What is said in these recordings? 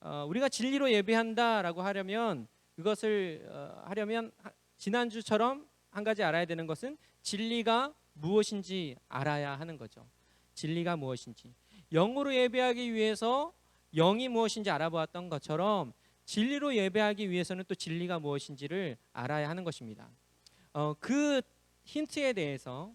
어, 우리가 진리로 예배한다라고 하려면 그것을 어, 하려면 하- 지난주처럼 한 가지 알아야 되는 것은 진리가 무엇인지 알아야 하는 거죠. 진리가 무엇인지 영으로 예배하기 위해서 영이 무엇인지 알아보았던 것처럼 진리로 예배하기 위해서는 또 진리가 무엇인지를 알아야 하는 것입니다. 어, 그 힌트에 대해서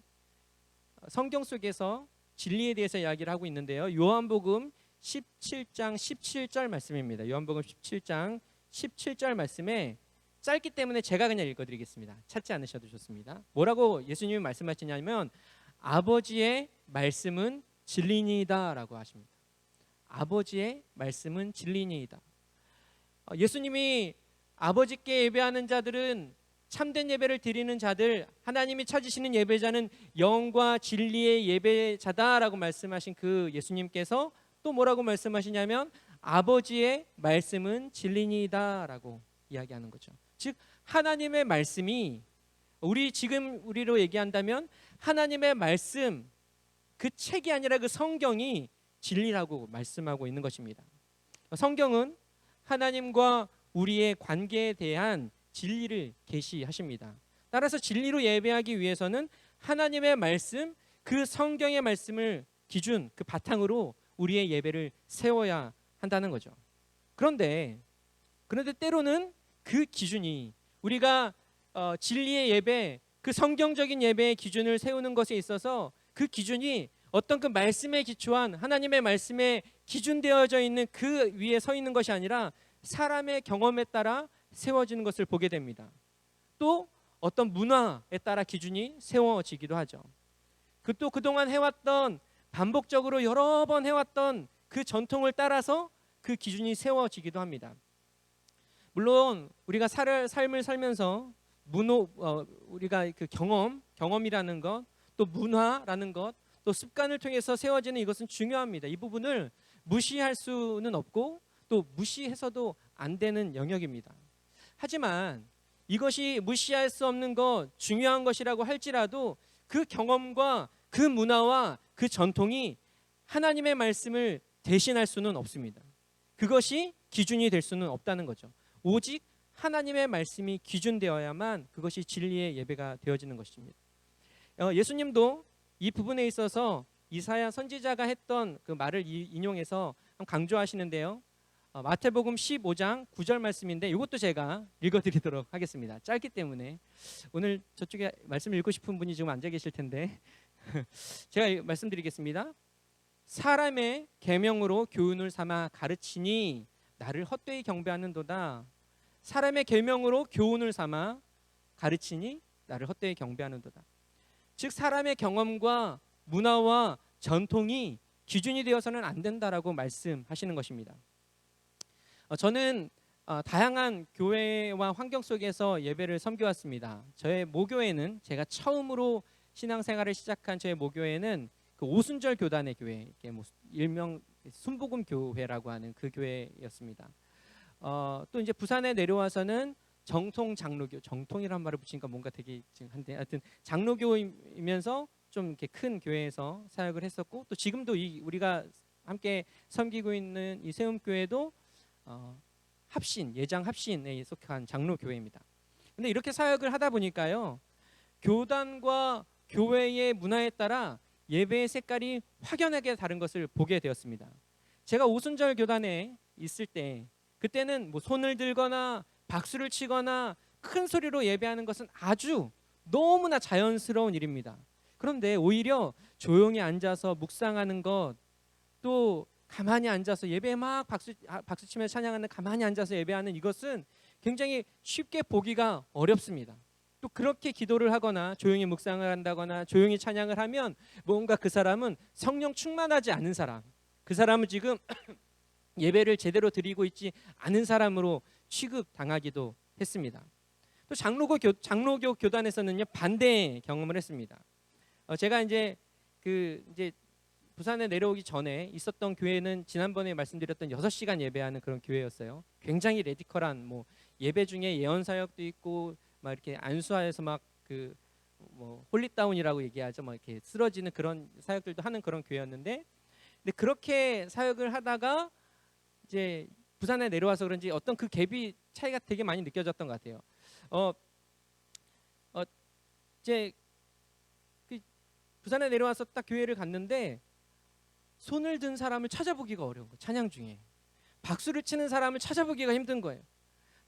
성경 속에서 진리에 대해서 이야기를 하고 있는데요. 요한복음 17장 17절 말씀입니다. 요한복음 17장 17절 말씀에 짧기 때문에 제가 그냥 읽어드리겠습니다. 찾지 않으셔도 좋습니다. 뭐라고 예수님이 말씀하시냐면 아버지의 말씀은 진리니이다라고 하십니다. 아버지의 말씀은 진리니이다. 어, 예수님이 아버지께 예배하는 자들은 참된 예배를 드리는 자들 하나님이 찾으시는 예배자는 영과 진리의 예배자다라고 말씀하신 그 예수님께서 또 뭐라고 말씀하시냐면 아버지의 말씀은 진리니이다라고 이야기하는 거죠. 즉 하나님의 말씀이 우리 지금 우리로 얘기한다면 하나님의 말씀 그 책이 아니라 그 성경이 진리라고 말씀하고 있는 것입니다. 성경은 하나님과 우리의 관계에 대한 진리를 계시하십니다. 따라서 진리로 예배하기 위해서는 하나님의 말씀, 그 성경의 말씀을 기준, 그 바탕으로 우리의 예배를 세워야 한다는 거죠. 그런데 그런데 때로는 그 기준이 우리가 어, 진리의 예배, 그 성경적인 예배의 기준을 세우는 것에 있어서 그 기준이 어떤 그 말씀에 기초한 하나님의 말씀에 기준되어져 있는 그 위에 서 있는 것이 아니라 사람의 경험에 따라 세워지는 것을 보게 됩니다. 또 어떤 문화에 따라 기준이 세워지기도 하죠. 그 또 그동안 해왔던 반복적으로 여러 번 해왔던 그 전통을 따라서 그 기준이 세워지기도 합니다. 물론 우리가 살, 삶을 살면서 문호 어, 우리가 그 경험 경험이라는 것 또 문화라는 것 또 습관을 통해서 세워지는 이것은 중요합니다. 이 부분을 무시할 수는 없고 또 무시해서도 안 되는 영역입니다. 하지만 이것이 무시할 수 없는 것 중요한 것이라고 할지라도 그 경험과 그 문화와 그 전통이 하나님의 말씀을 대신할 수는 없습니다. 그것이 기준이 될 수는 없다는 거죠. 오직 하나님의 말씀이 기준되어야만 그것이 진리의 예배가 되어지는 것입니다. 어, 예수님도 이 부분에 있어서 이사야 선지자가 했던 그 말을 이- 인용해서 강조하시는데요. 어, 마태복음 15장 9절 말씀인데 이것도 제가 읽어드리도록 하겠습니다. 짧기 때문에 오늘 저쪽에 말씀 읽고 싶은 분이 지금 앉아 계실 텐데 제가 이- 말씀드리겠습니다. 사람의 계명으로 교훈을 삼아 가르치니 나를 헛되이 경배하는도다. 사람의 계명으로 교훈을 삼아 가르치니 나를 헛되이 경배하는도다. 즉 사람의 경험과 문화와 전통이 기준이 되어서는 안 된다라고 말씀하시는 것입니다. 어, 저는 어, 다양한 교회와 환경 속에서 예배를 섬겨왔습니다. 저의 모교회는 제가 처음으로 신앙생활을 시작한 저의 모교회는 그 오순절 교단의 교회, 이게 뭐 일명 순복음 교회라고 하는 그 교회였습니다. 어, 또 이제 부산에 내려와서는 정통 장로교, 정통이란 말을 붙이니까 뭔가 되게 지금 한데 하여튼 장로교이면서 좀 이렇게 큰 교회에서 사역을 했었고 또 지금도 이 우리가 함께 섬기고 있는 이 세움교회도 어, 합신 예장 합신에 속한 장로 교회입니다. 근데 이렇게 사역을 하다 보니까요 교단과 교회의 문화에 따라 예배의 색깔이 확연하게 다른 것을 보게 되었습니다. 제가 오순절 교단에 있을 때 그때는 뭐 손을 들거나 박수를 치거나 큰 소리로 예배하는 것은 아주 너무나 자연스러운 일입니다. 그런데 오히려 조용히 앉아서 묵상하는 것, 또 가만히 앉아서 예배 막 박수 아, 박수 치며 찬양하는 가만히 앉아서 예배하는 이것은 굉장히 쉽게 보기가 어렵습니다. 또 그렇게 기도를 하거나 조용히 묵상을 한다거나 조용히 찬양을 하면 뭔가 그 사람은 성령 충만하지 않은 사람, 그 사람은 지금 예배를 제대로 드리고 있지 않은 사람으로 취급당하기도 했습니다. 또 장로교 교, 장로교 교단에서는요 반대 경험을 했습니다. 어, 제가 이제 그 이제 부산에 내려오기 전에 있었던 교회는 지난번에 말씀드렸던 6시간 예배하는 그런 교회였어요. 굉장히 레디컬한 뭐 예배 중에 예언 사역도 있고 막 이렇게 안수하에서 막 그 뭐 홀리다운이라고 얘기하죠. 막 이렇게 쓰러지는 그런 사역들도 하는 그런 교회였는데 근데 그렇게 사역을 하다가 이제 부산에 내려와서 그런지 어떤 그 갭이 차이가 되게 많이 느껴졌던 것 같아요. 어, 어 이제 그 부산에 내려와서 딱 교회를 갔는데 손을 든 사람을 찾아보기가 어려운 거예요. 찬양 중에 박수를 치는 사람을 찾아보기가 힘든 거예요.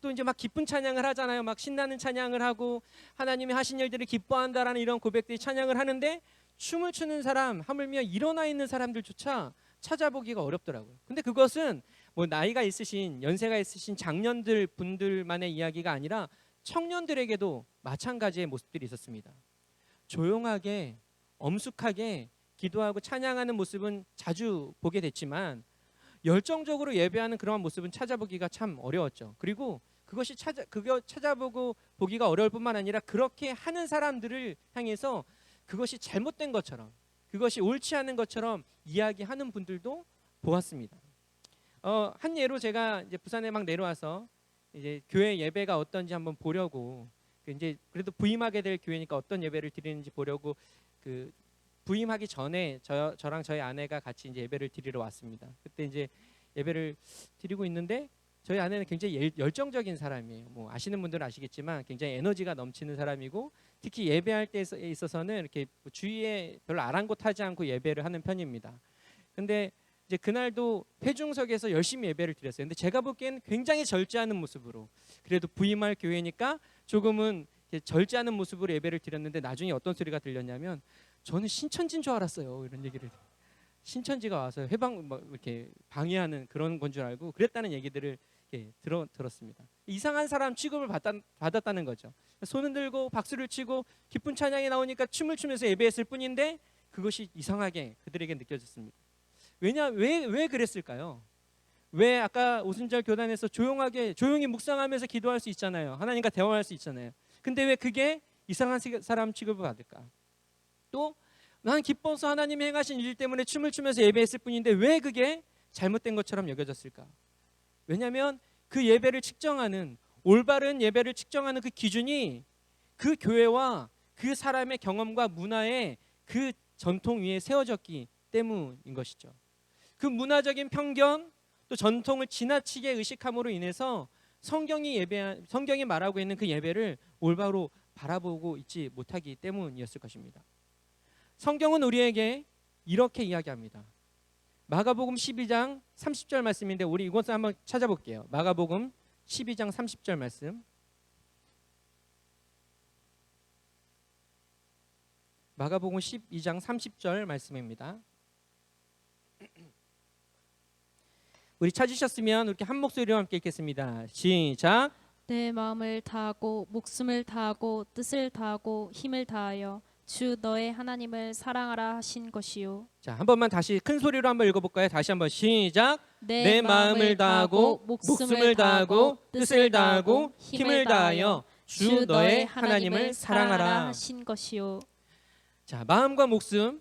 또 이제 막 기쁜 찬양을 하잖아요. 막 신나는 찬양을 하고 하나님이 하신 일들을 기뻐한다라는 이런 고백들이 찬양을 하는데 춤을 추는 사람 하물며 일어나 있는 사람들조차 찾아보기가 어렵더라고요. 근데 그것은 뭐 나이가 있으신 연세가 있으신 장년들 분들만의 이야기가 아니라 청년들에게도 마찬가지의 모습들이 있었습니다. 조용하게 엄숙하게 기도하고 찬양하는 모습은 자주 보게 됐지만 열정적으로 예배하는 그러한 모습은 찾아보기가 참 어려웠죠. 그리고 그것이 찾아 그거 찾아보고 보기가 어려울 뿐만 아니라 그렇게 하는 사람들을 향해서 그것이 잘못된 것처럼 그것이 옳지 않은 것처럼 이야기하는 분들도 보았습니다. 어, 한 예로 제가 이제 부산에 막 내려와서 이제 교회 예배가 어떤지 한번 보려고 그 이제 그래도 부임하게 될 교회니까 어떤 예배를 드리는지 보려고 그 부임하기 전에 저 저랑 저희 아내가 같이 이제 예배를 드리러 왔습니다. 그때 이제 예배를 드리고 있는데 저희 아내는 굉장히 열- 열정적인 사람이에요. 뭐 아시는 분들은 아시겠지만 굉장히 에너지가 넘치는 사람이고 특히 예배할 때 있어서는 이렇게 뭐 주위에 별로 아랑곳하지 않고 예배를 하는 편입니다. 근데 이제 그날도 회중석에서 열심히 예배를 드렸어요. 근데 제가 보기에는 굉장히 절제하는 모습으로 그래도 부임할 교회니까 조금은 절제하는 모습으로 예배를 드렸는데 나중에 어떤 소리가 들렸냐면 저는 신천지인 줄 알았어요. 이런 얘기를 신천지가 와서 해방 뭐 이렇게 방해하는 그런 건 줄 알고 그랬다는 얘기들을 이렇게 들어 들었습니다. 이상한 사람 취급을 받다, 받았 다는 거죠. 손을 들고 박수를 치고 기쁜 찬양이 나오니까 춤을 추면서 예배했을 뿐인데 그것이 이상하게 그들에게 느껴졌습니다. 왜냐 왜 왜 그랬을까요? 왜 아까 오순절 교단에서 조용하게 조용히 묵상하면서 기도할 수 있잖아요. 하나님과 대화할 수 있잖아요. 근데 왜 그게 이상한 시- 사람 취급을 받을까? 또 나는 기뻐서 하나님이 행하신 일 때문에 춤을 추면서 예배했을 뿐인데 왜 그게 잘못된 것처럼 여겨졌을까? 왜냐하면 그 예배를 측정하는 올바른 예배를 측정하는 그 기준이 그 교회와 그 사람의 경험과 문화의 그 전통 위에 세워졌기 때문인 것이죠. 그 문화적인 편견 또 전통을 지나치게 의식함으로 인해서 성경이 예배 성경이 말하고 있는 그 예배를 올바로 바라보고 있지 못하기 때문이었을 것입니다. 성경은 우리에게 이렇게 이야기합니다. 마가복음 12장 30절 말씀인데 우리 이것을 한번 찾아볼게요. 마가복음 12장 30절 말씀. 마가복음 12장 30절 말씀입니다. 우리 찾으셨으면 이렇게 한 목소리로 함께 읽겠습니다. 시작. 내 마음을 다하고 목숨을 다하고 뜻을 다하고 힘을 다하여 주 너의 하나님을 사랑하라 하신 것이요 자, 한 번만 다시 큰 소리로 한번 읽어볼까요? 다시 한번 시작. 내, 내 마음을 다하고 목숨을 다하고 뜻을 다하고 힘을 다하여 주 너의 하나님을 사랑하라. 하신 것이요 자, 마음과 목숨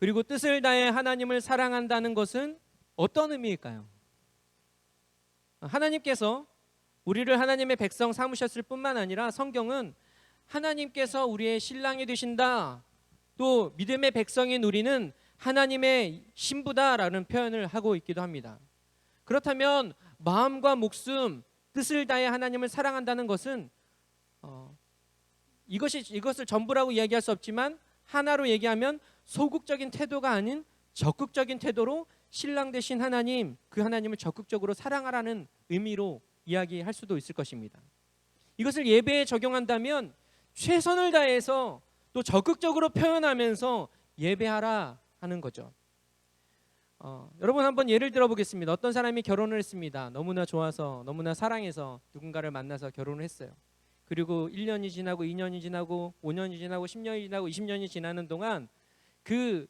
그리고 뜻을 다해 하나님을 사랑한다는 것은 어떤 의미일까요? 하나님께서 우리를 하나님의 백성 삼으셨을 뿐만 아니라 성경은 하나님께서 우리의 신랑이 되신다. 또 믿음의 백성인 우리는 하나님의 신부다라는 표현을 하고 있기도 합니다. 그렇다면 마음과 목숨, 뜻을 다해 하나님을 사랑한다는 것은 어, 이것이 이것을 전부라고 이야기할 수 없지만 하나로 얘기하면 소극적인 태도가 아닌 적극적인 태도로 신랑 되신 하나님, 그 하나님을 적극적으로 사랑하라는 의미로 이야기할 수도 있을 것입니다. 이것을 예배에 적용한다면 최선을 다해서 또 적극적으로 표현하면서 예배하라 하는 거죠. 어, 여러분 한번 예를 들어보겠습니다. 어떤 사람이 결혼을 했습니다. 너무나 좋아서 너무나 사랑해서 누군가를 만나서 결혼을 했어요. 그리고 1년이 지나고 2년이 지나고 5년이 지나고 10년이 지나고 20년이 지나는 동안 그,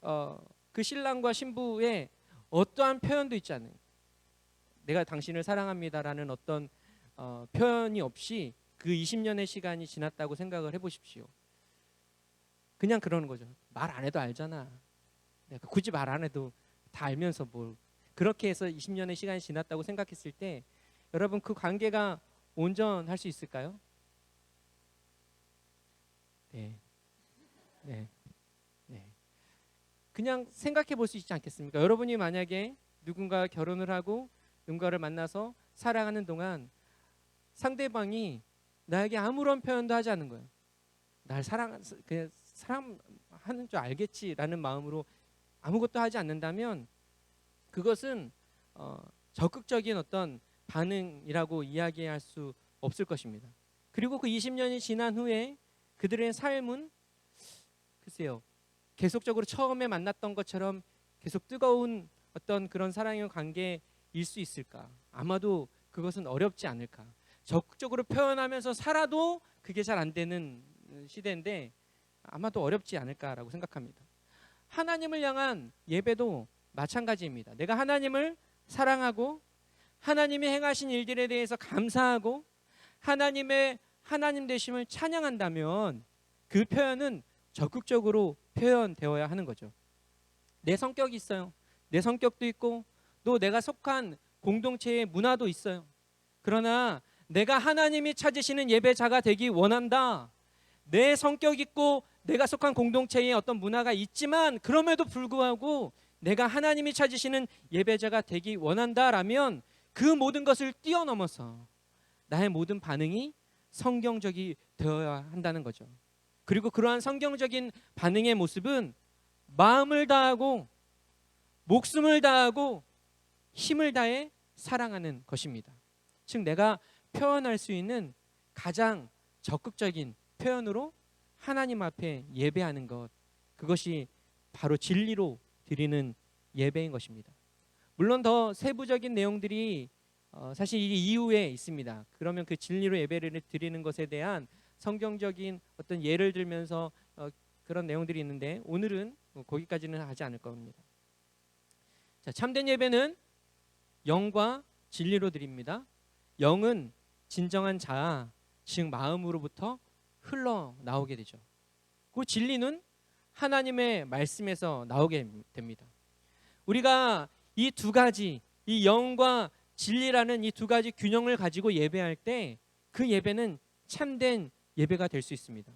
어, 그 신랑과 신부의 어떠한 표현도 있지 않은 내가 당신을 사랑합니다라는 어떤 어, 표현이 없이 그 20년의 시간이 지났다고 생각을 해보십시오. 그냥 그러는 거죠. 말 안 해도 알잖아. 굳이 말 안 해도 다 알면서 뭘 그렇게 해서 20년의 시간이 지났다고 생각했을 때 여러분 그 관계가 온전할 수 있을까요? 네. 네. 네. 그냥 생각해 볼 수 있지 않겠습니까? 여러분이 만약에 누군가 결혼을 하고 누군가를 만나서 살아가는 동안 상대방이 나에게 아무런 표현도 하지 않는 거예요. 날 사랑 그 사랑하는 줄 알겠지라는 마음으로 아무것도 하지 않는다면 그것은 어, 적극적인 어떤 반응이라고 이야기할 수 없을 것입니다. 그리고 그 20년이 지난 후에 그들의 삶은 글쎄요 계속적으로 처음에 만났던 것처럼 계속 뜨거운 어떤 그런 사랑의 관계일 수 있을까? 아마도 그것은 어렵지 않을까. 적극적으로 표현하면서 살아도 그게 잘 안 되는 시대인데 아마도 어렵지 않을까라고 생각합니다. 하나님을 향한 예배도 마찬가지입니다. 내가 하나님을 사랑하고 하나님이 행하신 일들에 대해서 감사하고 하나님의 하나님 되심을 찬양한다면 그 표현은 적극적으로 표현되어야 하는 거죠. 내 성격이 있어요. 내 성격도 있고 또 내가 속한 공동체의 문화도 있어요. 그러나 내가 하나님이 찾으시는 예배자가 되기 원한다. 내 성격 있고 내가 속한 공동체에 어떤 문화가 있지만 그럼에도 불구하고 내가 하나님이 찾으시는 예배자가 되기 원한다라면 그 모든 것을 뛰어넘어서 나의 모든 반응이 성경적이 되어야 한다는 거죠. 그리고 그러한 성경적인 반응의 모습은 마음을 다하고 목숨을 다하고 힘을 다해 사랑하는 것입니다. 즉 내가 표현할 수 있는 가장 적극적인 표현으로 하나님 앞에 예배하는 것 그것이 바로 진리로 드리는 예배인 것입니다. 물론 더 세부적인 내용들이 어, 사실 이 이후에 있습니다. 그러면 그 진리로 예배를 드리는 것에 대한 성경적인 어떤 예를 들면서 어, 그런 내용들이 있는데 오늘은 뭐 거기까지는 하지 않을 겁니다. 자, 참된 예배는 영과 진리로 드립니다. 영은 진정한 자, 즉 마음으로부터 흘러 나오게 되죠. 그 진리는 하나님의 말씀에서 나오게 됩니다. 우리가 이 두 가지, 이 영과 진리라는 이 두 가지 균형을 가지고 예배할 때 그 예배는 참된 예배가 될 수 있습니다.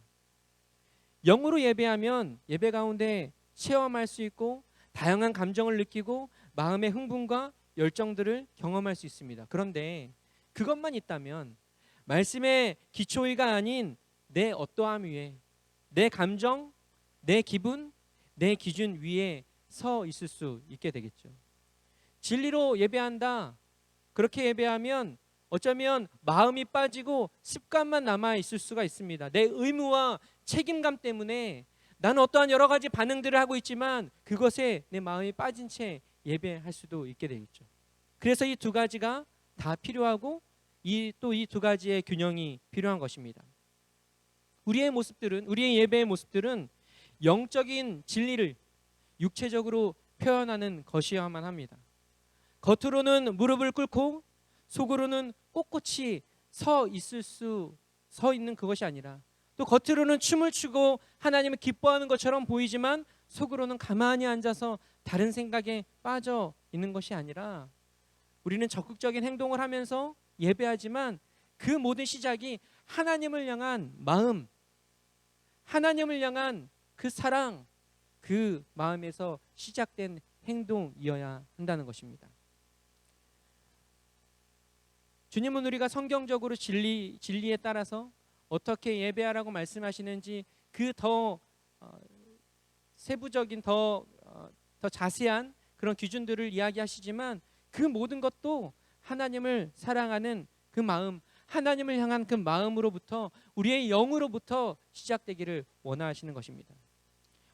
영으로 예배하면 예배 가운데 체험할 수 있고 다양한 감정을 느끼고 마음의 흥분과 열정들을 경험할 수 있습니다. 그런데 그것만 있다면 말씀의 기초의가 아닌 내 어떠함 위에 내 감정, 내 기분, 내 기준 위에 서 있을 수 있게 되겠죠. 진리로 예배한다. 그렇게 예배하면 어쩌면 마음이 빠지고 습관만 남아 있을 수가 있습니다. 내 의무와 책임감 때문에 나는 어떠한 여러 가지 반응들을 하고 있지만 그것에 내 마음이 빠진 채 예배할 수도 있게 되겠죠. 그래서 이 두 가지가 다 필요하고 이 또 이 두 가지의 균형이 필요한 것입니다. 우리의 모습들은 우리의 예배의 모습들은 영적인 진리를 육체적으로 표현하는 것이어야만 합니다. 겉으로는 무릎을 꿇고 속으로는 꼿꼿이 서 있을 수 서 있는 그것이 아니라 또 겉으로는 춤을 추고 하나님을 기뻐하는 것처럼 보이지만 속으로는 가만히 앉아서 다른 생각에 빠져 있는 것이 아니라 우리는 적극적인 행동을 하면서 예배하지만 그 모든 시작이 하나님을 향한 마음, 하나님을 향한 그 사랑, 그 마음에서 시작된 행동이어야 한다는 것입니다. 주님은 우리가 성경적으로 진리 진리에 따라서 어떻게 예배하라고 말씀하시는지 그더 어, 세부적인 더, 어, 더 자세한 그런 기준들을 이야기하시지만 그 모든 것도 하나님을 사랑하는 그 마음, 하나님을 향한 그 마음으로부터 우리의 영으로부터 시작되기를 원하시는 것입니다.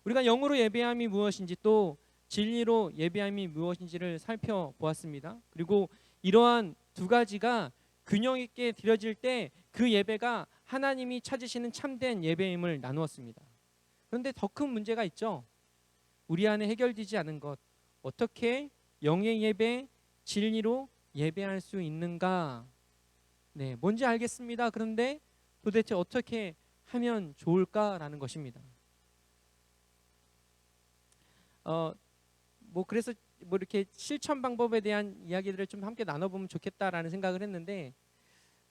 우리가 영으로 예배함이 무엇인지 또 진리로 예배함이 무엇인지를 살펴보았습니다. 그리고 이러한 두 가지가 균형 있게 드려질 때 그 예배가 하나님이 찾으시는 참된 예배임을 나누었습니다. 그런데 더 큰 문제가 있죠. 우리 안에 해결되지 않은 것 어떻게 영의 예배 진리로 예배할 수 있는가? 네, 뭔지 알겠습니다. 그런데 도대체 어떻게 하면 좋을까라는 것입니다. 어, 뭐 그래서 뭐 이렇게 실천 방법에 대한 이야기들을 좀 함께 나눠보면 좋겠다라는 생각을 했는데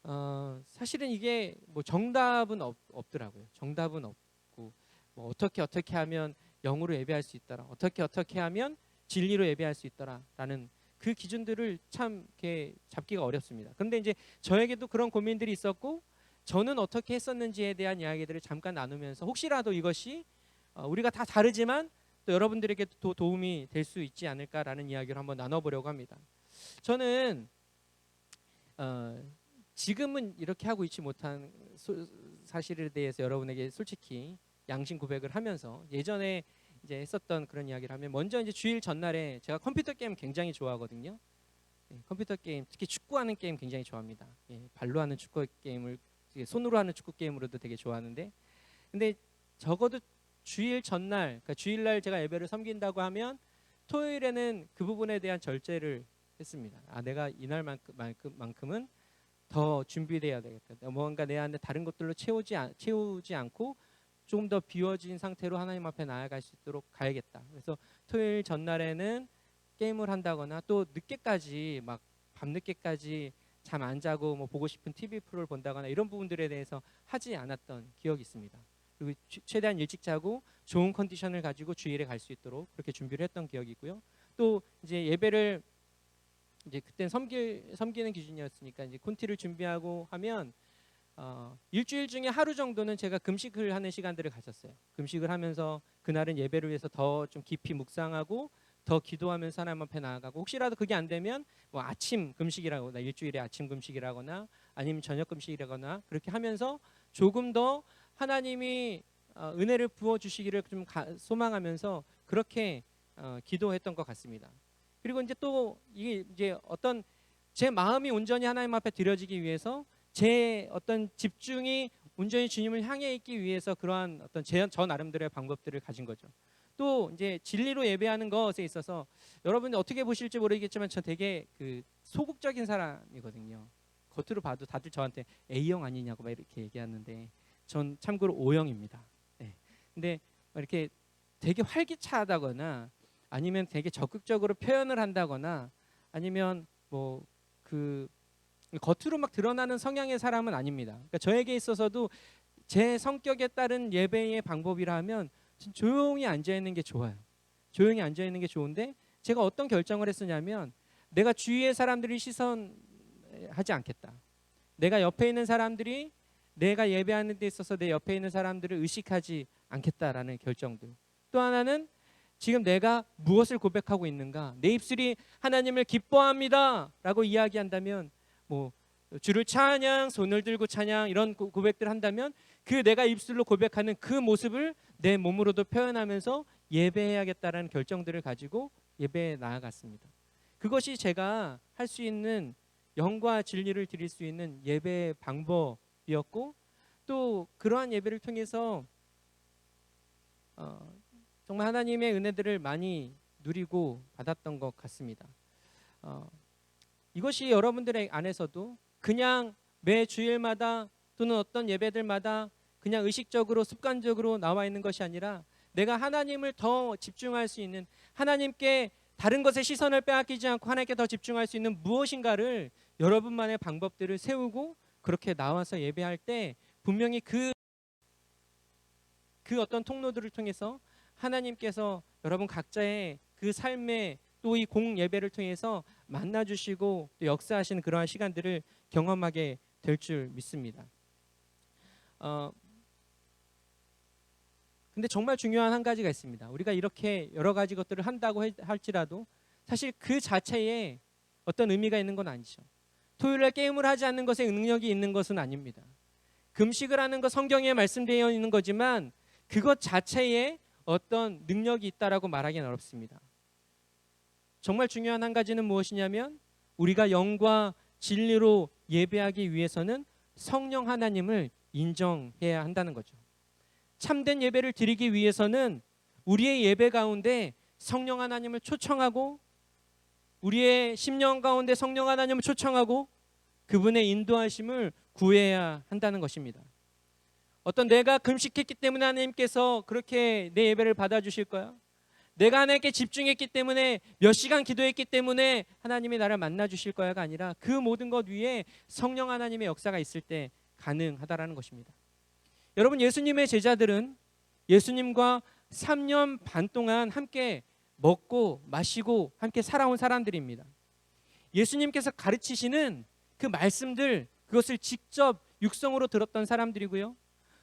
어, 사실은 이게 뭐 정답은 없, 없더라고요. 정답은 없고 뭐 어떻게 어떻게 하면 영으로 예배할 수 있더라. 어떻게 어떻게 하면 진리로 예배할 수 있더라라는 그 기준들을 참 이렇게 잡기가 어렵습니다. 그런데 이제 저에게도 그런 고민들이 있었고 저는 어떻게 했었는지에 대한 이야기들을 잠깐 나누면서 혹시라도 이것이 어, 우리가 다 다르지만 또 여러분들에게도 도- 도움이 될 수 있지 않을까라는 이야기를 한번 나눠보려고 합니다. 저는 어, 지금은 이렇게 하고 있지 못한 소- 사실에 대해서 여러분에게 솔직히 양심 고백을 하면서 예전에 이제 했었던 그런 이야기를 하면 먼저 이제 주일 전날에 제가 컴퓨터 게임 굉장히 좋아하거든요. 예, 컴퓨터 게임 특히 축구하는 게임 굉장히 좋아합니다. 예, 발로 하는 축구 게임을 손으로 하는 축구 게임으로도 되게 좋아하는데 근데 적어도 주일 전날 그러니까 주일날 제가 예배를 섬긴다고 하면 토요일에는 그 부분에 대한 절제를 했습니다. 아 내가 이날만큼만큼은 더 준비돼야 되겠다. 뭔가 내 안에 다른 것들로 채우지 않, 채우지 않고 좀더 비워진 상태로 하나님 앞에 나아갈 수 있도록 가야겠다. 그래서 토요일 전날에는 게임을 한다거나 또 늦게까지 막 밤늦게까지 잠 안 자고 뭐 보고 싶은 TV 프로를 본다거나 이런 부분들에 대해서 하지 않았던 기억이 있습니다. 그리고 취- 최대한 일찍 자고 좋은 컨디션을 가지고 주일에 갈 수 있도록 그렇게 준비를 했던 기억이 있고요. 또 이제 예배를 이제 그때 섬기 섬기는 기준이었으니까 이제 콘티를 준비하고 하면 어, 일주일 중에 하루 정도는 제가 금식을 하는 시간들을 가졌어요. 금식을 하면서 그날은 예배를 위해서 더 좀 깊이 묵상하고 더 기도하면서 하나님 앞에 나아가고 혹시라도 그게 안 되면 뭐 아침 금식이라거나 일주일에 아침 금식이라거나 아니면 저녁 금식이라거나 그렇게 하면서 조금 더 하나님이 어, 은혜를 부어 주시기를 좀 가- 소망하면서 그렇게 어, 기도했던 것 같습니다. 그리고 이제 또 이게 이제 어떤 제 마음이 온전히 하나님 앞에 드려지기 위해서 제 어떤 집중이 온전히 주님을 향해 있기 위해서 그러한 어떤 제, 저 나름대로의 방법들을 가진 거죠. 또 이제 진리로 예배하는 것에 있어서 여러분들 어떻게 보실지 모르겠지만 저 되게 그 소극적인 사람이거든요. 겉으로 봐도 다들 저한테 A형 아니냐고 막 이렇게 얘기하는데 전 참고로 O형입니다. 네. 근데 이렇게 되게 활기차다거나 아니면 되게 적극적으로 표현을 한다거나 아니면 뭐 그 겉으로 막 드러나는 성향의 사람은 아닙니다. 그러니까 저에게 있어서도 제 성격에 따른 예배의 방법이라 하면 전 조용히 앉아 있는 게 좋아요. 조용히 앉아 있는 게 좋은데 제가 어떤 결정을 했었냐면 내가 주위의 사람들이 시선하지 않겠다. 내가 옆에 있는 사람들이 내가 예배하는 데 있어서 내 옆에 있는 사람들을 의식하지 않겠다라는 결정들. 또 하나는 지금 내가 무엇을 고백하고 있는가? 내 입술이 하나님을 기뻐합니다라고 이야기한다면 뭐 주를 찬양, 손을 들고 찬양 이런 고- 고백들 한다면 그 내가 입술로 고백하는 그 모습을 내 몸으로도 표현하면서 예배해야겠다라는 결정들을 가지고 예배에 나아갔습니다. 그것이 제가 할 수 있는 영과 진리를 드릴 수 있는 예배 방법이었고 또 그러한 예배를 통해서 어, 정말 하나님의 은혜들을 많이 누리고 받았던 것 같습니다. 어, 이것이 여러분들의 안에서도 그냥 매 주일마다 또는 어떤 예배들마다 그냥 의식적으로 습관적으로 나와 있는 것이 아니라 내가 하나님을 더 집중할 수 있는 하나님께 다른 것에 시선을 빼앗기지 않고 하나님께 더 집중할 수 있는 무엇인가를 여러분만의 방법들을 세우고 그렇게 나와서 예배할 때 분명히 그, 그 어떤 통로들을 통해서 하나님께서 여러분 각자의 그 삶의 또 이 공 예배를 통해서 만나 주시고 또 역사하시는 그러한 시간들을 경험하게 될 줄 믿습니다. 어, 근데 정말 중요한 한 가지가 있습니다. 우리가 이렇게 여러 가지 것들을 한다고 해- 할지라도 사실 그 자체에 어떤 의미가 있는 건 아니죠. 토요일에 게임을 하지 않는 것에 능력이 있는 것은 아닙니다. 금식을 하는 것 성경에 말씀되어 있는 거지만 그것 자체에 어떤 능력이 있다라고 말하기는 어렵습니다. 정말 중요한 한 가지는 무엇이냐면 우리가 영과 진리로 예배하기 위해서는 성령 하나님을 인정해야 한다는 거죠. 참된 예배를 드리기 위해서는 우리의 예배 가운데 성령 하나님을 초청하고 우리의 심령 가운데 성령 하나님을 초청하고 그분의 인도하심을 구해야 한다는 것입니다. 어떤 내가 금식했기 때문에 하나님께서 그렇게 내 예배를 받아주실 거야? 내가 하나님께 집중했기 때문에 몇 시간 기도했기 때문에 하나님이 나를 만나 주실 거야가 아니라 그 모든 것 위에 성령 하나님의 역사가 있을 때 가능하다라는 것입니다. 여러분 예수님의 제자들은 예수님과 3년 반 동안 함께 먹고 마시고 함께 살아온 사람들입니다. 예수님께서 가르치시는 그 말씀들 그것을 직접 육성으로 들었던 사람들이고요.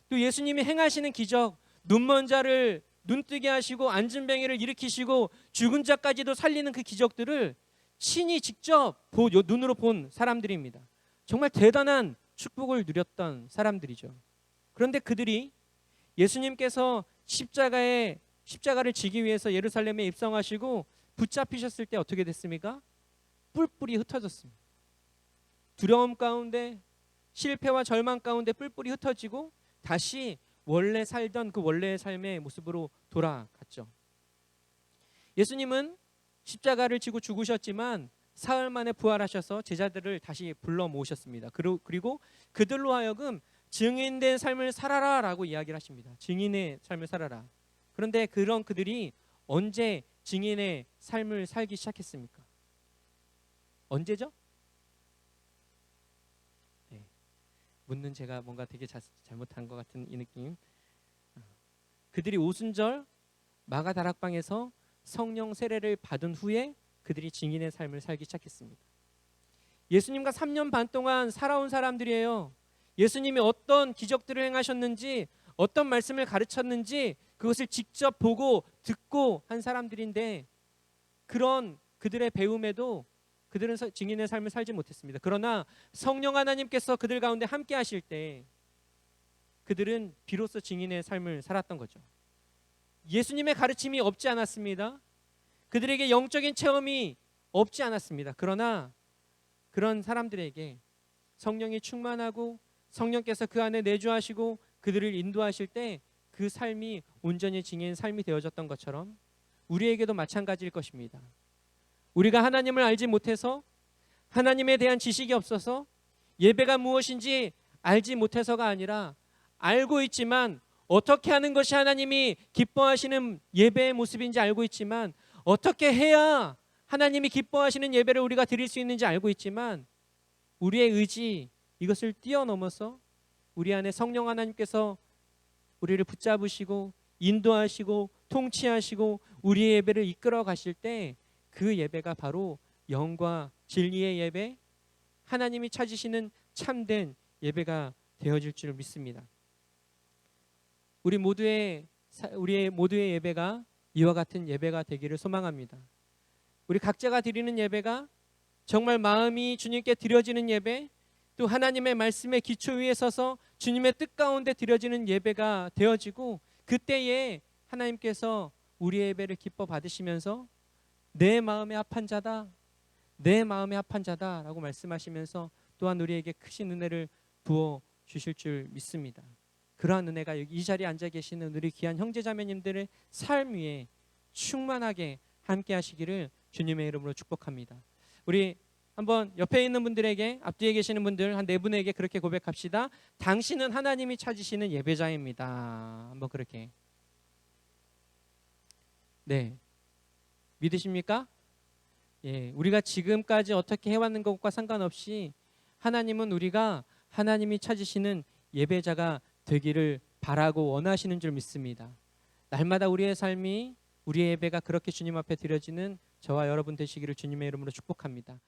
또 예수님이 행하시는 기적 눈먼 자를 눈뜨게 하시고 앉은 뱅이를 일으키시고 죽은 자까지도 살리는 그 기적들을 친히 직접 보, 요- 눈으로 본 사람들입니다. 정말 대단한 축복을 누렸던 사람들이죠. 그런데 그들이 예수님께서 십자가에 십자가를 지기 위해서 예루살렘에 입성하시고 붙잡히셨을 때 어떻게 됐습니까? 뿔뿔이 흩어졌습니다. 두려움 가운데 실패와 절망 가운데 뿔뿔이 흩어지고 다시 원래 살던 그 원래의 삶의 모습으로 돌아갔죠. 예수님은 십자가를 지고 죽으셨지만 사흘 만에 부활하셔서 제자들을 다시 불러 모으셨습니다. 그리고- 그들로 하여금 증인된 삶을 살아라 라고 이야기를 하십니다. 증인의 삶을 살아라. 그런데 그런 그들이 언제 증인의 삶을 살기 시작했습니까? 언제죠? 네. 묻는 제가 뭔가 되게 자, 잘못한 것 같은 이 느낌. 어. 그들이 오순절 마가 다락방에서 성령 세례를 받은 후에 그들이 증인의 삶을 살기 시작했습니다. 예수님과 3년 반 동안 살아온 사람들이에요. 예수님이 어떤 기적들을 행하셨는지, 어떤 말씀을 가르쳤는지 그것을 직접 보고 듣고 한 사람들인데 그런 그들의 배움에도 그들은 서- 증인의 삶을 살지 못했습니다. 그러나 성령 하나님께서 그들 가운데 함께 하실 때 그들은 비로소 증인의 삶을 살았던 거죠. 예수님의 가르침이 없지 않았습니다. 그들에게 영적인 체험이 없지 않았습니다. 그러나 그런 사람들에게 성령이 충만하고 성령께서 그 안에 내주하시고 그들을 인도하실 때 그 삶이 온전히 증인 삶이 되어졌던 것처럼 우리에게도 마찬가지일 것입니다. 우리가 하나님을 알지 못해서 하나님에 대한 지식이 없어서 예배가 무엇인지 알지 못해서가 아니라 알고 있지만 어떻게 하는 것이 하나님이 기뻐하시는 예배의 모습인지 알고 있지만 어떻게 해야 하나님이 기뻐하시는 예배를 우리가 드릴 수 있는지 알고 있지만 우리의 의지 이것을 뛰어넘어서 우리 안에 성령 하나님께서 우리를 붙잡으시고 인도하시고 통치하시고 우리의 예배를 이끌어 가실 때 그 예배가 바로 영과 진리의 예배, 하나님이 찾으시는 참된 예배가 되어질 줄 믿습니다. 우리 모두의 사- 우리의 모두의 예배가 이와 같은 예배가 되기를 소망합니다. 우리 각자가 드리는 예배가 정말 마음이 주님께 드려지는 예배, 또 하나님의 말씀의 기초 위에 서서 주님의 뜻 가운데 드려지는 예배가 되어지고 그때에 하나님께서 우리의 예배를 기뻐 받으시면서 내 마음에 합한 자다, 내 마음에 합한 자다라고 말씀하시면서 또한 우리에게 크신 은혜를 부어 주실 줄 믿습니다. 그러한 은혜가 여기 이 자리에 앉아 계시는 우리 귀한 형제 자매님들의 삶 위에 충만하게 함께 하시기를 주님의 이름으로 축복합니다. 우리 한번 옆에 있는 분들에게 앞뒤에 계시는 분들 한 네 분에게 그렇게 고백합시다. 당신은 하나님이 찾으시는 예배자입니다. 한번 그렇게. 네. 믿으십니까? 예, 우리가 지금까지 어떻게 해왔는 것과 상관없이 하나님은 우리가 하나님이 찾으시는 예배자가 되기를 바라고 원하시는 줄 믿습니다. 날마다 우리의 삶이 우리의 예배가 그렇게 주님 앞에 드려지는 저와 여러분 되시기를 주님의 이름으로 축복합니다.